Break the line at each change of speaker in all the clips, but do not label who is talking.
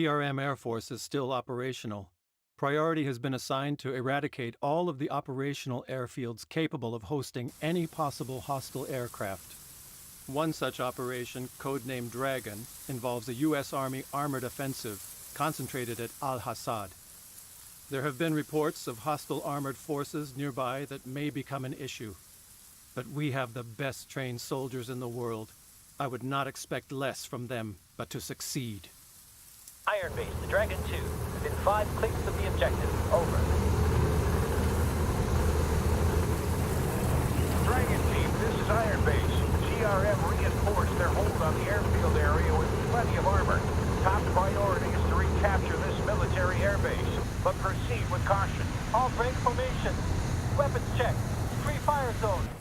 GRM Air Force is still operational. Priority has been assigned to eradicate all of the operational airfields capable of hosting any possible hostile aircraft. One such operation, codenamed Dragon, involves a U.S. Army armored offensive concentrated at Al Hassad. There have been reports of hostile armored forces nearby that may become an issue. But we have the best trained soldiers in the world. I would not expect less from them, but to succeed.
Iron Base, the Dragon 2. Within five clicks of the objective. Over.
Dragon Team, this is Iron Base. GRM reinforced their hold on the airfield area with plenty of armor. Top priority is to recapture this military airbase, but proceed with caution.
All break formation. Weapons check. Free fire zone.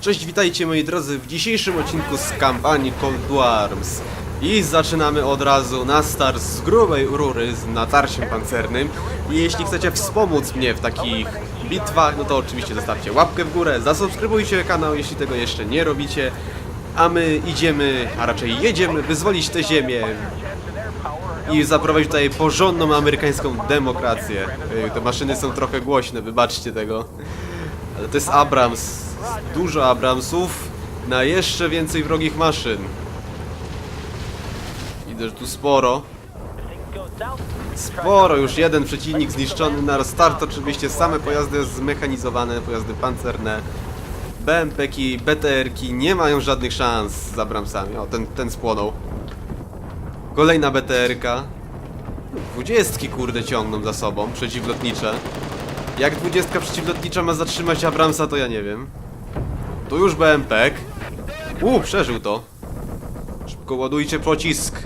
Cześć, witajcie moi drodzy w dzisiejszym odcinku z kampanii Cold Arms. I zaczynamy od razu na start z grubej rury z natarciem pancernym. I jeśli chcecie wspomóc mnie w takich bitwach, no to oczywiście zostawcie łapkę w górę, zasubskrybujcie kanał, jeśli tego jeszcze nie robicie. A my idziemy, a raczej jedziemy wyzwolić tę ziemię i zaprowadzić tutaj porządną amerykańską demokrację. Ej, Te maszyny są trochę głośne, wybaczcie tego. Ale to jest Abrams. Dużo Abramsów na jeszcze więcej wrogich maszyn. Widzę, że tu sporo. Sporo, już jeden przeciwnik zniszczony na start. Oczywiście same pojazdy zmechanizowane, pojazdy pancerne. BMP-ki, BTR-ki nie mają żadnych szans z Abramsami. O, ten, ten spłonął. Kolejna BTR-ka. Dwudziestki kurde ciągną za sobą, przeciwlotnicze. Jak dwudziestka przeciwlotnicza ma zatrzymać Abramsa, to ja nie wiem. Tu już BMP. U, przeżył to. Szybko ładujcie pocisk.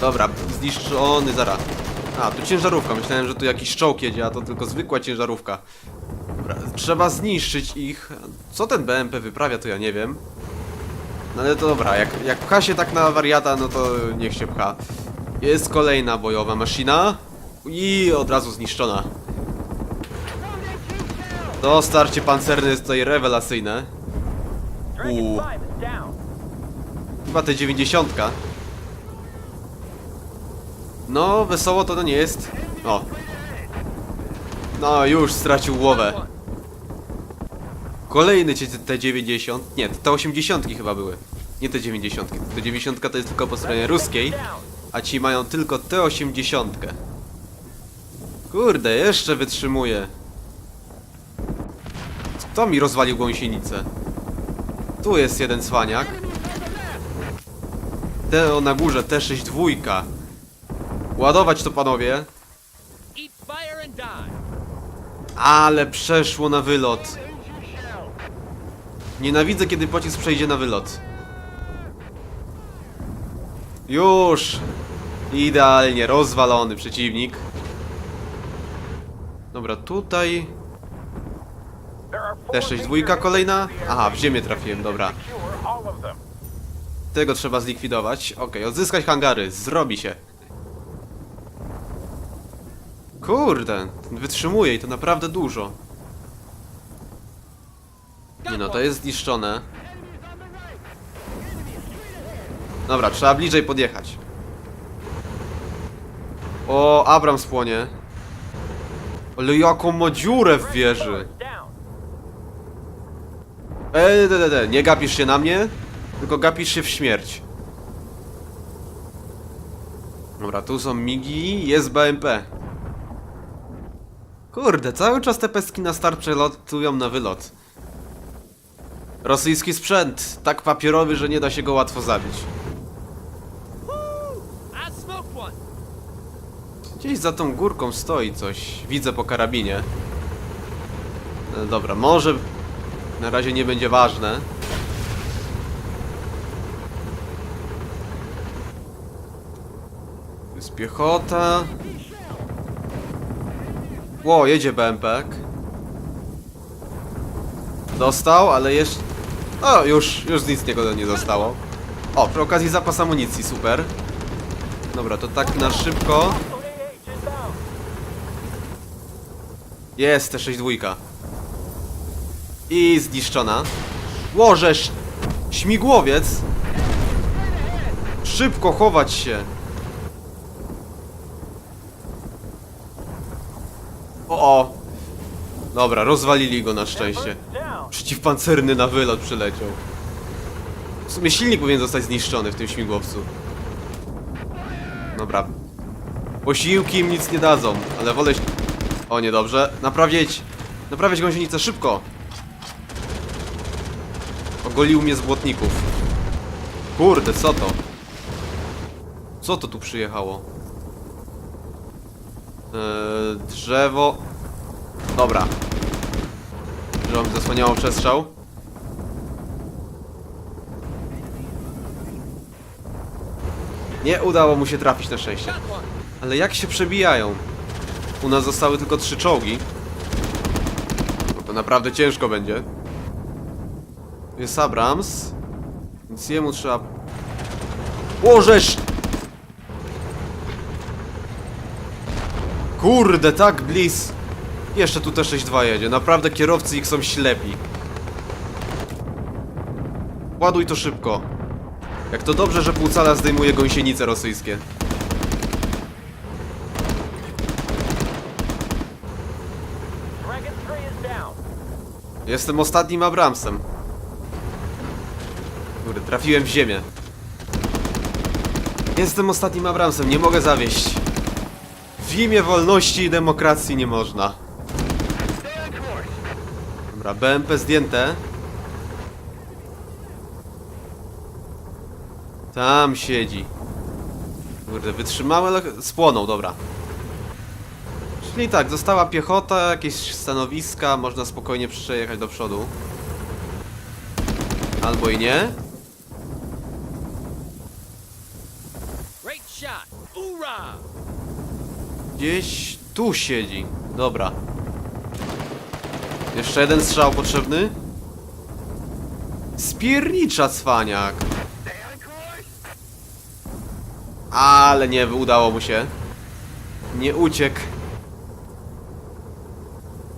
Dobra, zniszczony, zara. A, tu ciężarówka. Myślałem, że tu jakiś czołg jedzie, a to tylko zwykła ciężarówka. Dobra, trzeba zniszczyć ich. Co ten BMP wyprawia, to ja nie wiem. No ale to dobra, jak, jak pcha się tak na wariata, no to niech się pcha. Jest kolejna bojowa maszyna. I od razu zniszczona. To starcie pancerne jest tutaj rewelacyjne.
Dragon
Ooh.
5 is down.
Chyba te 90. No, wesoło to no nie jest. O. No, już stracił głowę. Kolejny te 90. Nie, te 80 chyba były. Nie te 90. Te 90 to jest tylko po stronie ruskiej, a ci mają tylko te 80. Kurde, jeszcze wytrzymuje. Kto mi rozwalił gąsienicę? Tu jest jeden cwaniak. Te o na górze, T6 dwójka. Ładować to panowie. Ale przeszło na wylot. Nienawidzę, kiedy pocisk przejdzie na wylot. Już! Idealnie, rozwalony przeciwnik. Dobra, tutaj...
There are four
T6
major
dwójka kolejna? Aha, w ziemię trafiłem, dobra. Tego trzeba zlikwidować. Okej, odzyskać hangary. Zrobi się. Kurde, wytrzymuje i to naprawdę dużo. Nie no, to jest zniszczone. Dobra, trzeba bliżej podjechać. O, Abram spłonie. Ale jaką ma dziurę w wieży. Eee, de, de, de. nie gapisz się na mnie, tylko gapisz się w śmierć. Dobra, tu są migi, jest BMP. Kurde, cały czas te pestki na start przelatują na wylot. Rosyjski sprzęt, tak papierowy, że nie da się go łatwo zabić. Gdzieś za tą górką stoi coś, widzę po karabinie. No dobra, może na razie nie będzie ważne. Jest piechota. Ło, jedzie BMP. Dostał, ale jeszcze... O, już, już nic niego nie zostało. O, przy okazji zapas amunicji, super. Dobra, to tak na szybko. Jest, te 6 dwójka. I zniszczona. Łożesz! Śmigłowiec! Szybko chować się! O, o! Dobra, rozwalili go na szczęście. Przeciwpancerny na wylot przyleciał. W sumie silnik powinien zostać zniszczony w tym śmigłowcu. Dobra. Posiłki im nic nie dadzą, ale wolę... O, niedobrze. Naprawiać... Naprawiać gąsienicę szybko! Ogolił mnie z błotników. Kurde, co to? Co to tu przyjechało? Eee, drzewo... Dobra. Drzewo mi zasłaniało przestrzał. Nie udało mu się trafić na szczęście. Ale jak się przebijają? U nas zostały tylko trzy czołgi. No to naprawdę ciężko będzie. Jest Abrams. Więc jemu trzeba... Łożesz! Kurde, tak bliz. Jeszcze tu T-62 jedzie. Naprawdę kierowcy ich są ślepi. Ładuj to szybko. Jak to dobrze, że półcala zdejmuje gąsienice rosyjskie.
Dragon 3 is down.
Jestem ostatnim Abramsem. Kurde, trafiłem w ziemię. Jestem ostatnim Abramsem, nie mogę zawieść. W imię wolności i demokracji nie można. Dobra, BMP zdjęte. Tam siedzi. Kurde, wytrzymały, ale spłonął, dobra. Czyli tak, została piechota, jakieś stanowiska, można spokojnie przejechać do przodu. Albo i nie. Gdzieś tu siedzi. Dobra. Jeszcze jeden strzał potrzebny. Spiernicza cwaniak. Ale nie, udało mu się. Nie uciekł.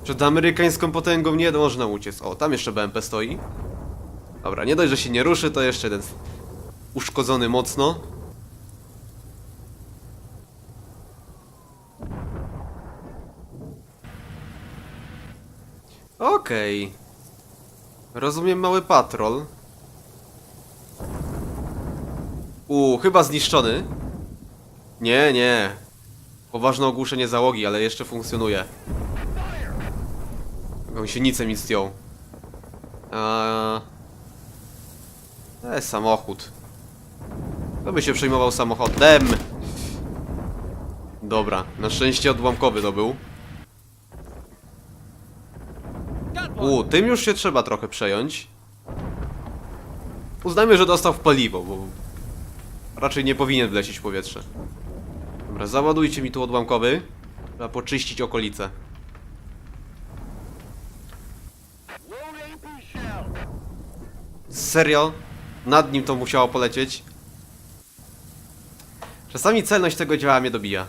Przed amerykańską potęgą nie można uciec. O, tam jeszcze BMP stoi. Dobra, nie dość, że się nie ruszy, to jeszcze jeden uszkodzony mocno. Okej. Rozumiem mały patrol. U, chyba zniszczony. Nie, nie. Poważne ogłuszenie załogi, ale jeszcze funkcjonuje. Gąsienicę mi zdjął. Eee... E, samochód. Kto by się przejmował samochodem? Dobra, na szczęście odłamkowy to był. U, tym już się trzeba trochę przejąć. Uznajmy, że dostał w paliwo, bo raczej nie powinien wlecieć w powietrze. Dobra, załadujcie mi tu odłamkowy. Trzeba poczyścić okolice. Serio? Nad nim to musiało polecieć? Czasami celność tego działa mnie dobija.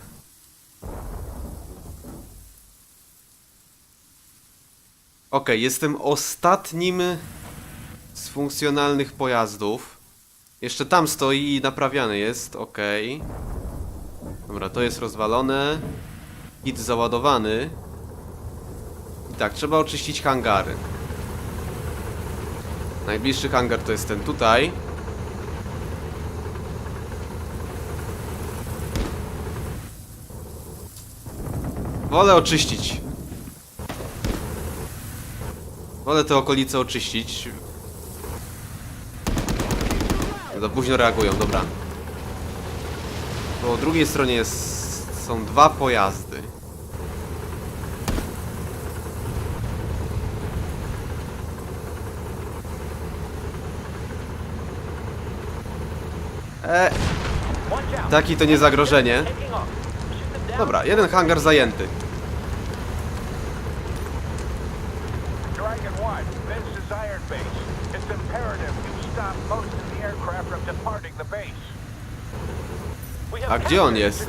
Okej, jestem ostatnim z funkcjonalnych pojazdów. Jeszcze tam stoi i naprawiany jest, okej. Dobra, to jest rozwalone. Hit załadowany. I tak, trzeba oczyścić hangary. Najbliższy hangar to jest ten tutaj. Wolę oczyścić. Wolę te okolice oczyścić. Za późno reagują, dobra. Po drugiej stronie jest, są dwa pojazdy. E, taki to nie zagrożenie. Dobra, jeden hangar zajęty.
Dragon 1, this is Iron Base. It's imperative you stop most of the aircraft from departing the base.
We have
A gdzie on jest?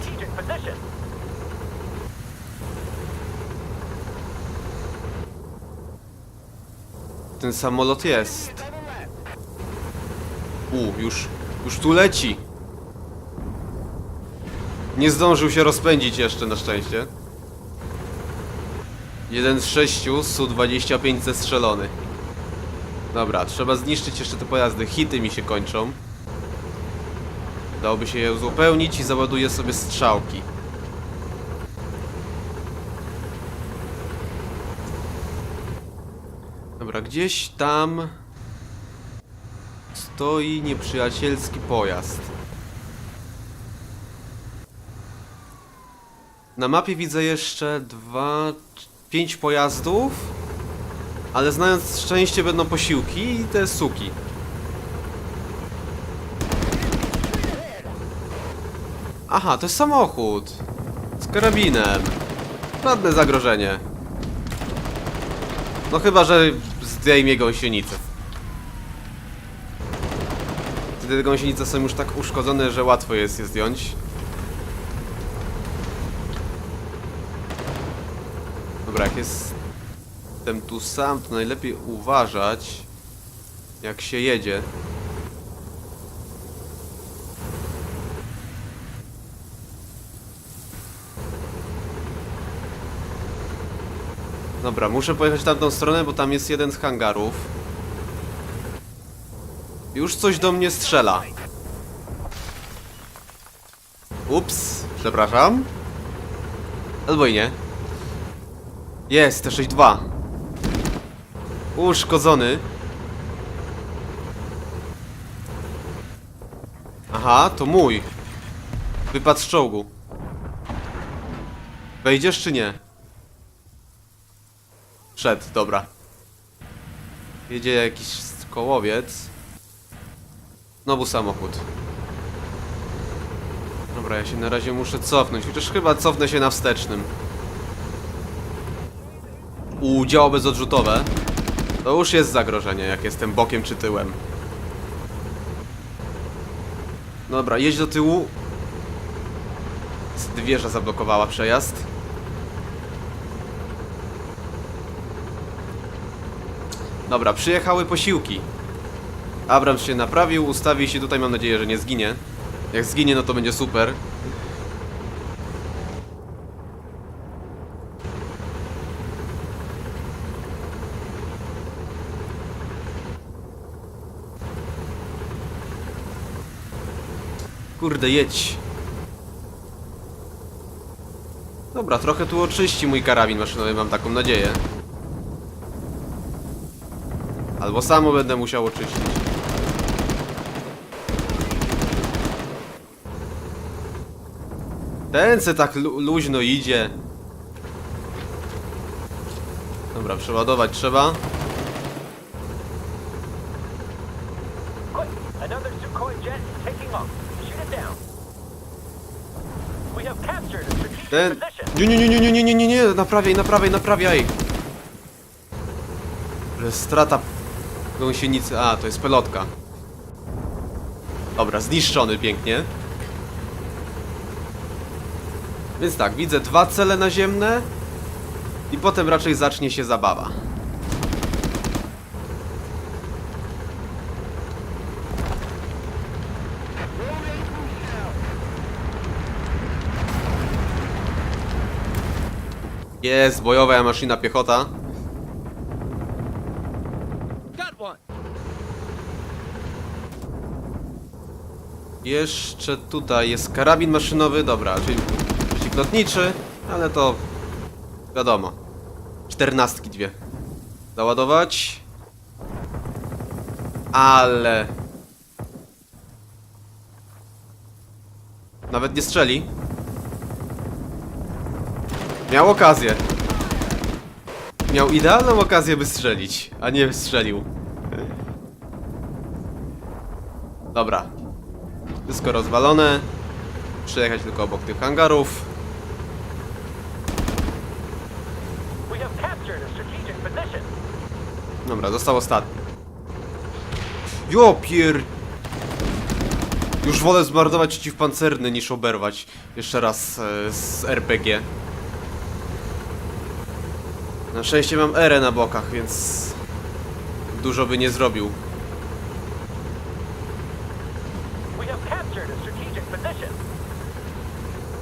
Ten samolot jest. U, już, już tu leci. Nie zdążył się rozpędzić jeszcze na szczęście. Jeden z sześciu, Su-25 zestrzelony. Dobra, trzeba zniszczyć jeszcze te pojazdy. Hity mi się kończą. Dałoby się je uzupełnić i załaduję sobie strzałki. Dobra, gdzieś tam stoi nieprzyjacielski pojazd. Na mapie widzę jeszcze dwa, pięć pojazdów, ale znając szczęście będą posiłki i te suki. Aha, to jest samochód. Z karabinem. Żadne zagrożenie. No chyba, że zdejmie gąsienicę. Wtedy te gąsienice są już tak uszkodzone, że łatwo jest je zdjąć. Dobra, jak jestem tu sam, to najlepiej uważać, jak się jedzie. Dobra, muszę pojechać tamtą stronę, bo tam jest jeden z hangarów. Już coś do mnie strzela. Ups, przepraszam. Albo i nie. Jest, T62. Uszkodzony. Aha, to mój. Wypadł z czołgu. Wejdziesz czy nie? Szedł, dobra. Jedzie jakiś kołowiec. Znowu samochód. Dobra, ja się na razie muszę cofnąć, chociaż chyba cofnę się na wstecznym. U działo bezodrzutowe. To już jest zagrożenie, jak jestem bokiem czy tyłem. Dobra, jedź do tyłu. Wieża zablokowała przejazd. Dobra, przyjechały posiłki. Abrams się naprawił, ustawi się tutaj, mam nadzieję, że nie zginie. Jak zginie, no to będzie super. Kurde, jedź. Dobra, trochę tu oczyści mój karabin maszynowy, mam taką nadzieję. Albo samo będę musiał oczyścić. Ten se tak lu luźno idzie. Dobra, przeładować trzeba. Ten... Nie, nie, nie, nie, nie, nie, nie, nie, nie, naprawiaj, naprawiaj, naprawiaj. Ale strata gąsienicy. A, to jest pelotka. Dobra, zniszczony pięknie. Więc tak, widzę dwa cele naziemne i potem raczej zacznie się zabawa. Jest, bojowa maszyna piechota. Jeszcze tutaj jest karabin maszynowy, dobra, czyli przeciwlotniczy, ale to wiadomo. Czternastki dwie. Załadować. Ale... Nawet nie strzeli. Miał okazję. Miał idealną okazję by strzelić, a nie strzelił. Dobra, wszystko rozwalone. Przejechać tylko obok tych hangarów. Dobra, został ostatni. Jo pier... Już wolę zmarnować przeciwpancerny niż oberwać jeszcze raz e, z RPG. Na szczęście mam R na bokach, więc dużo by nie zrobił.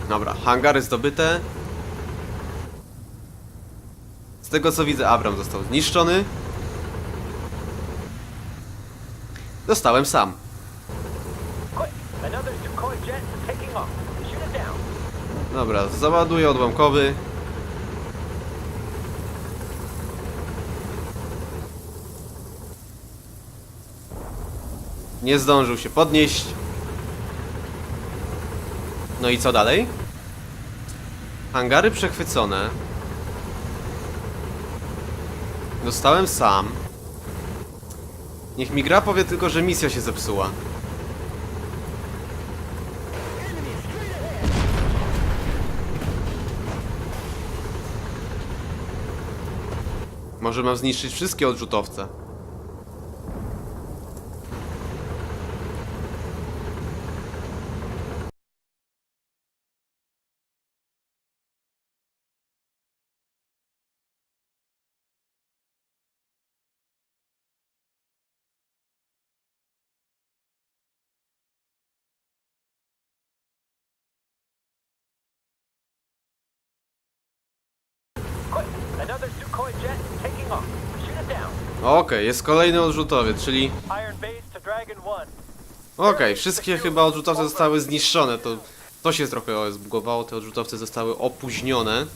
Dobra, hangary zdobyte. Z tego co widzę, Abram został zniszczony. Zostałem sam. Dobra, załaduję odłamkowy. Nie zdążył się podnieść. No i co dalej? Hangary przechwycone. Zostałem sam. Niech mi gra powie tylko, że misja się zepsuła. Może mam zniszczyć wszystkie odrzutowce. Okej, jest kolejny odrzutowiec, czyli...
Iron base to Dragon 1.
Okej, wszystkie chyba odrzutowce zostały zniszczone, to... To się trochę zbugowało, te odrzutowce zostały opóźnione.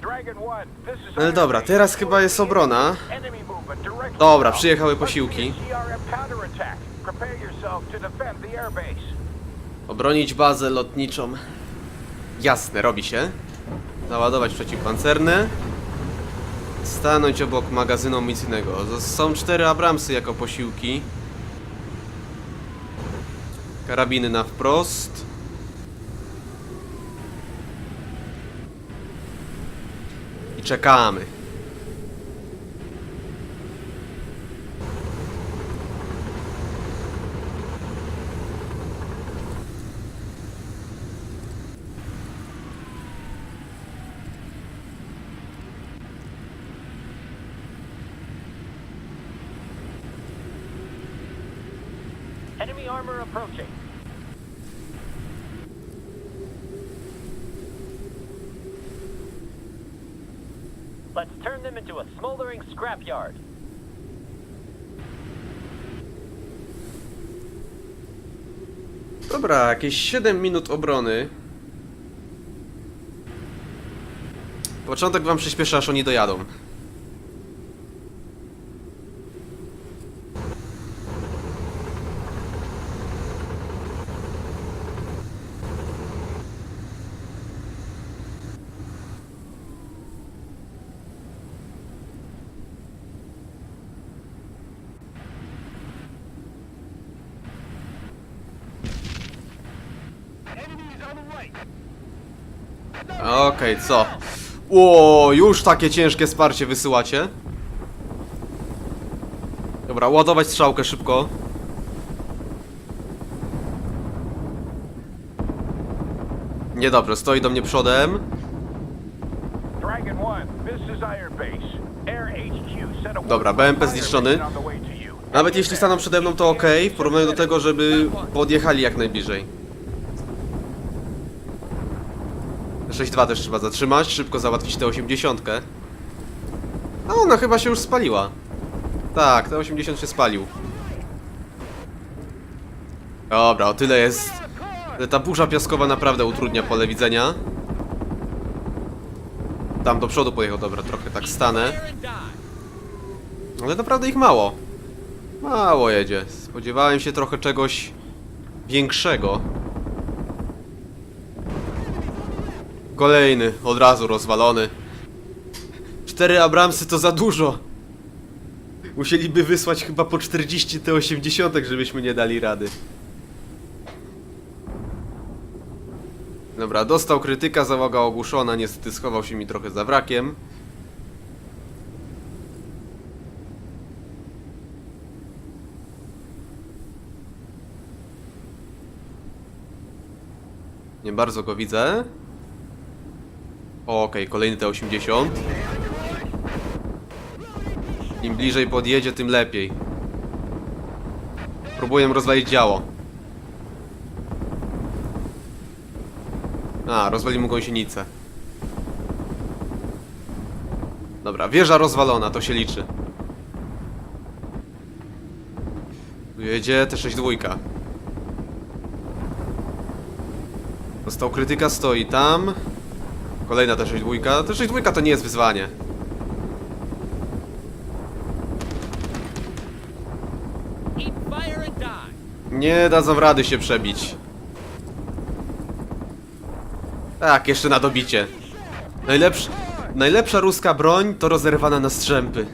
Dragon 1, this is
Ale dobra, teraz chyba jest obrona.
Enemy movement directly
Dobra,
south.
przyjechały posiłki.
CRM counterattack. Prepare yourself to defend the airbase.
Obronić bazę lotniczą. Jasne, robi się. Załadować przeciwpancerne. Stanąć obok magazynu amunicyjnego. Są cztery Abramsy jako posiłki. Karabiny na wprost. I czekamy.
Scrapyard.
Dobra, jakieś 7 minut obrony. Początek wam przyspieszy, aż oni dojadą. Okej, co? Ło, już takie ciężkie wsparcie wysyłacie? Dobra, ładować strzałkę szybko. Niedobrze, stoi do mnie przodem.
Dragon 1, this is Iron Base. Air HQ sent a
Dobra, BMP zniszczony. Nawet jeśli staną przede mną, to ok, w porównaniu do tego, żeby podjechali jak najbliżej. 6-2 też trzeba zatrzymać, szybko załatwić tę 80. A ona chyba się już spaliła. Tak, te 80 się spalił. Dobra, o tyle jest. że Ta burza piaskowa naprawdę utrudnia pole widzenia. Tam do przodu pojechał, dobra, trochę tak stanę. Ale naprawdę ich mało. Mało jedzie. Spodziewałem się trochę czegoś większego. Kolejny, od razu rozwalony. Cztery Abramsy to za dużo. Musieliby wysłać chyba po 40 T80, żebyśmy nie dali rady. Dobra, dostał krytyka, załoga ogłuszona, niestety schował się mi trochę za wrakiem. Nie bardzo go widzę. Okej, kolejny T80. Im bliżej podjedzie, tym lepiej. Próbuję rozwalić działo. A, rozwalił mu gąsienicę. Dobra, wieża rozwalona, to się liczy. Jedzie T6 dwójka. Dostał krytyka, stoi tam. Kolejna T6 dwójka. T6 dwójka to nie jest wyzwanie. Nie dadzą rady się przebić. Tak, jeszcze na dobicie. Najlepsz... Najlepsza ruska broń to rozerwana na strzępy.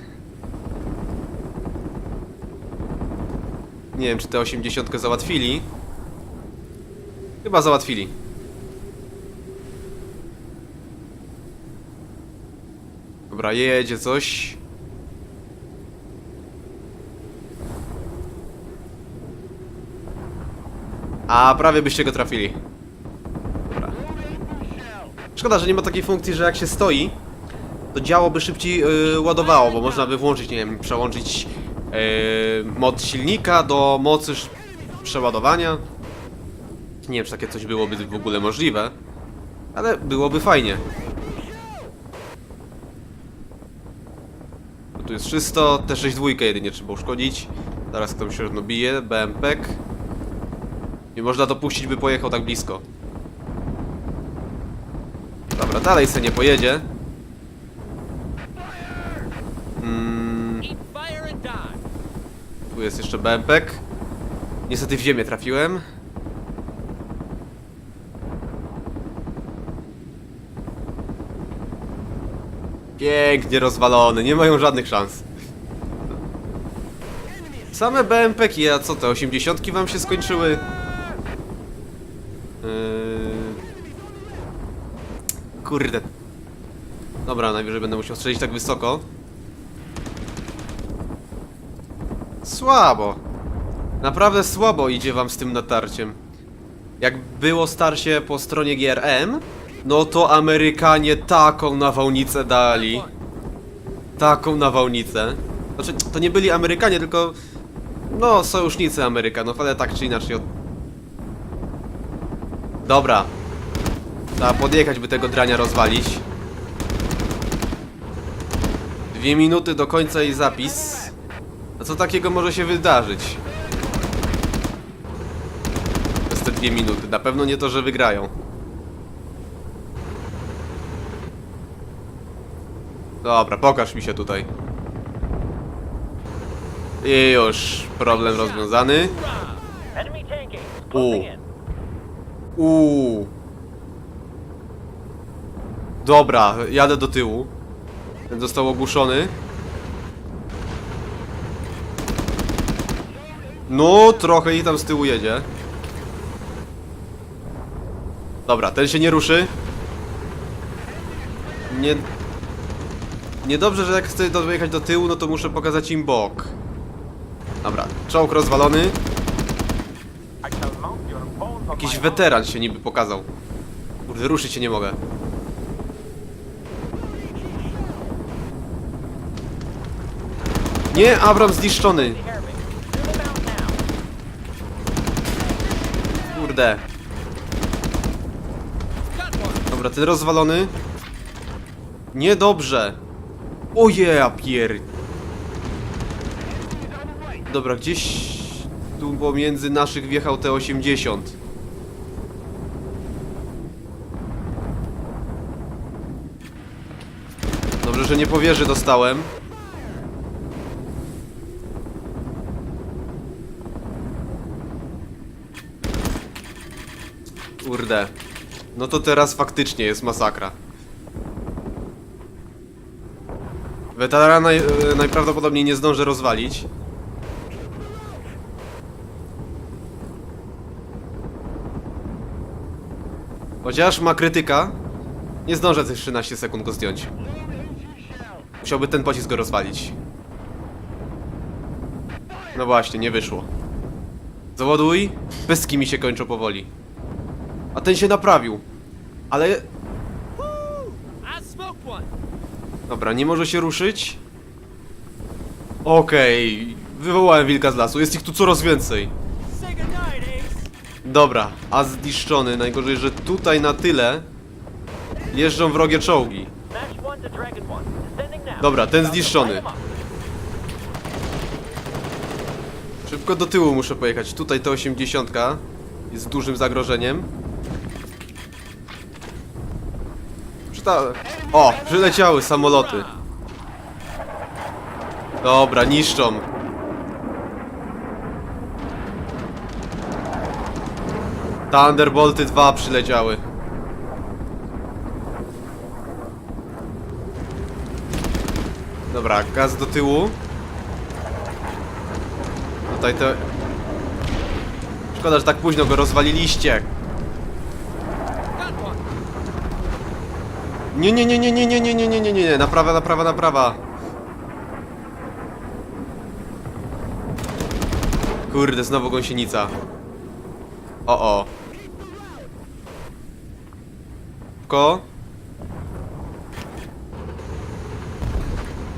Nie wiem, czy te 80 załatwili. Chyba załatwili. Dobra, jedzie coś. A prawie byście go trafili. Dobra. Szkoda, że nie ma takiej funkcji, że jak się stoi, to działo by szybciej yy, ładowało, bo można by włączyć, nie wiem, przełączyć yy, moc silnika do mocy przeładowania. Nie wiem, czy takie coś byłoby w ogóle możliwe, ale byłoby fajnie. Tu jest czysto, T6 dwójkę jedynie trzeba uszkodzić. Zaraz ktoś się bije, BMPek. Nie można dopuścić, by pojechał tak blisko. Dobra, dalej se nie pojedzie. Mm,
die.
tu jest jeszcze bębek. Niestety w ziemię trafiłem. Pięknie rozwalony, nie mają żadnych szans. Same BMP-ki, a co te 80 wam się skończyły? Yy... Kurde. Dobra, najwyżej będę musiał strzelić tak wysoko. Słabo. Naprawdę słabo idzie wam z tym natarciem. Jak było starcie po stronie GRM, no to Amerykanie taką nawałnicę dali. Taką nawałnicę. Znaczy, to nie byli Amerykanie, tylko... No, sojusznicy Amerykanów, ale tak czy inaczej... Od... Dobra. Trzeba podjechać, by tego drania rozwalić. Dwie minuty do końca i zapis. A co takiego może się wydarzyć? Przez te dwie minuty. Na pewno nie to, że wygrają. Dobra, pokaż mi się tutaj. I już problem rozwiązany. U. Uuu. Dobra, jadę do tyłu. Ten został ogłuszony. No, trochę i tam z tyłu jedzie. Dobra, ten się nie ruszy. Nie... Niedobrze, że jak chcę dojechać do tyłu, no to muszę pokazać im bok. Dobra, czołg rozwalony. Jakiś weteran się niby pokazał. Kurde, ruszyć się nie mogę. Nie, Abram zniszczony. Kurde. Dobra, ten rozwalony. Niedobrze. Oje, ja pier... Dobra, gdzieś tu pomiędzy naszych wjechał T-80. Dobrze, że nie powierzy dostałem. Kurde. No to teraz faktycznie jest masakra. Weterana naj, e, najprawdopodobniej nie zdążę rozwalić. Chociaż ma krytyka, nie zdążę tych 13 sekund go zdjąć. Musiałby ten pocisk go rozwalić. No właśnie, nie wyszło. Załaduj. Pestki mi się kończą powoli. A ten się naprawił. Ale... Dobra, nie może się ruszyć. Okej, wywołałem wilka z lasu, jest ich tu coraz więcej. Dobra, a zniszczony, najgorzej, że tutaj na tyle jeżdżą wrogie czołgi. Dobra, ten zniszczony. Szybko do tyłu muszę pojechać. Tutaj ta 80 jest dużym zagrożeniem. Przyta... O, przyleciały samoloty. Dobra, niszczą. Thunderbolty 2 przyleciały. Dobra, gaz do tyłu. Tutaj te... Szkoda, że tak późno go rozwaliliście. Nie, nie, nie, nie, nie, nie, nie, nie, nie, nie, nie, naprawa, naprawa, naprawa. Kurde, znowu gąsienica. O, o. Ko?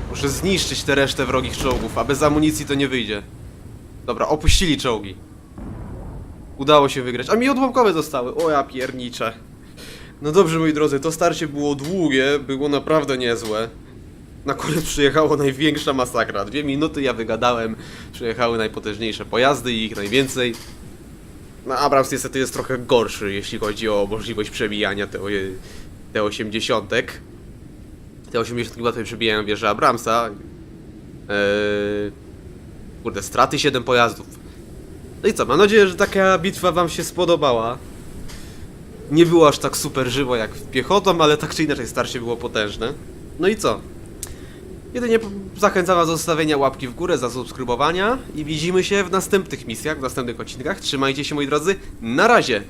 Muszę zniszczyć tę resztę wrogich czołgów, a bez amunicji to nie wyjdzie. Dobra, opuścili czołgi. Udało się wygrać. A mi odłamkowe zostały. O ja pierniczę. No dobrze, moi drodzy, to starcie było długie, było naprawdę niezłe. Na koniec przyjechała największa masakra. Dwie minuty ja wygadałem, przyjechały najpotężniejsze pojazdy i ich najwięcej. No Abrams niestety jest trochę gorszy, jeśli chodzi o możliwość przebijania te, te 80. Te 80 łatwiej przebijają wieżę Abramsa. Eee, kurde, straty 7 pojazdów. No i co, mam nadzieję, że taka bitwa wam się spodobała. Nie było aż tak super żywo jak piechotą, ale tak czy inaczej starcie było potężne. No i co? Jedynie zachęcam was do zostawienia łapki w górę, zasubskrybowania i widzimy się w następnych misjach, w następnych odcinkach. Trzymajcie się moi drodzy, na razie!